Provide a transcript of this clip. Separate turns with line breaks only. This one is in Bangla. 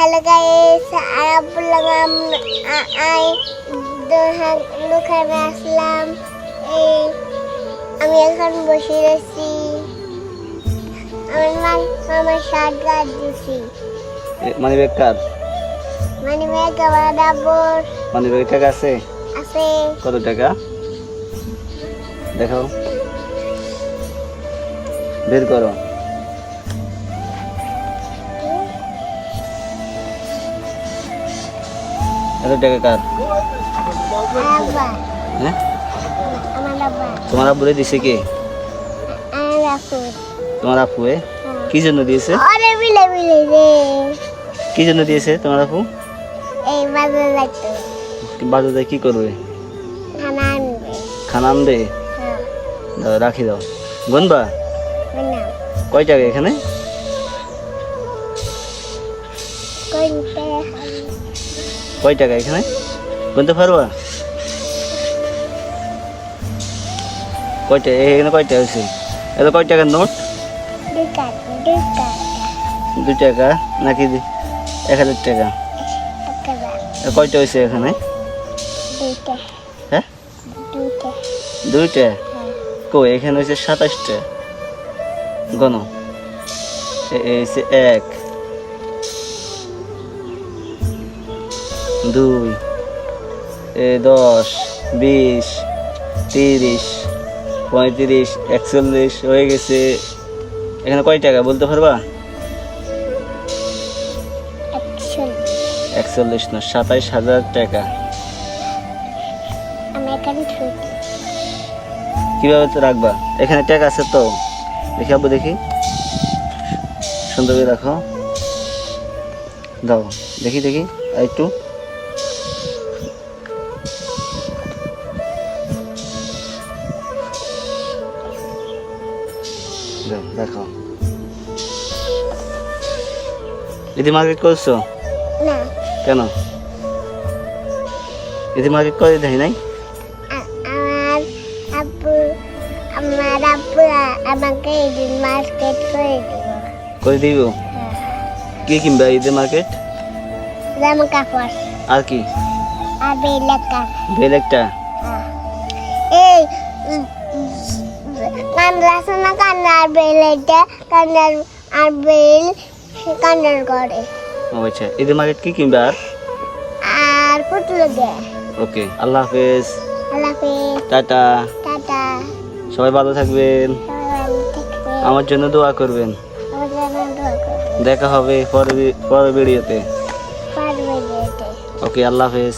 হ্যালো গাইস আর বললাম আই দোকানে আসলাম এই আমি এখন বসে রয়েছি আমার মা মামার শার্ট গাছ দিছি
মানি ব্যাগ কার?
মানে মেয়ে গাবার ডাবর
মানি ব্যাগ টাকা আছে?
আছে।
কত টাকা? দেখাও। বের করো। এত টাকা কার? হ্যাঁ? তোমার আব্বুরে দিছে কে?
আমার রাখুন
তোমার আপুয়ে কি জন্য দিয়েছে? কি জন্য দিয়েছে তোমার আপু
বাজার
কি করবে?
খানা আনবে। হ্যাঁ।
দাও রাখি দাও। গুনবা? কয় টাকা এখানে? কয় টাকা এখানে? গুনতে পারবা? কয়টা এখানে কয়টা হয়েছে? এত কয় টাকার নোট? দু টাকা, নাকি এক হাজার টাকা? কয়টা হয়েছে এখানে? হ্যাঁ? দুইটা কই, এখানে হয়েছে সাতাশটা গণ। এক। দুই দশ, বিশ, তিরিশ, পঁয়ত্রিশ, একচল্লিশ হয়ে গেছে। এখানে কয় টাকা বলতে পারবা? একচল্লিশ না, সাতাইশ হাজার টাকা। কীভাবে তো রাখবা? এখানে ট্যাগ আছে তো। দেখি আব্বু, দেখি। সুন্দর করে রাখো। দাও, দেখি দেখি। আর একটু। দাও রাখো ইদি মার্কেট করছ?
না।
কেন? ইদি মার্কেট করে দেয় নাই?
আমার আব্বু আমার আব্বু আমাকে মার্কেট করে দিব
করে দিব?
হ্যাঁ।
কি কিনবা ঈদের মার্কেট?
জামা কাপড়।
আর কি?
আর বেলেকা
বেল একটা?
কান্দার বেল এটা কান্দার আর বেল কান্দার করে
আচ্ছা ঈদের মার্কেট কি কিনবা আর?
আর পুতুল
ওকে আল্লাহ হাফেজ
আল্লাহ হাফেজ।
টাটা
টাটা
সবাই ভালো থাকবেন। আমার জন্য দোয়া করবেন। দেখা হবে পরের ভিডিওতে। ওকে আল্লাহ হাফেজ।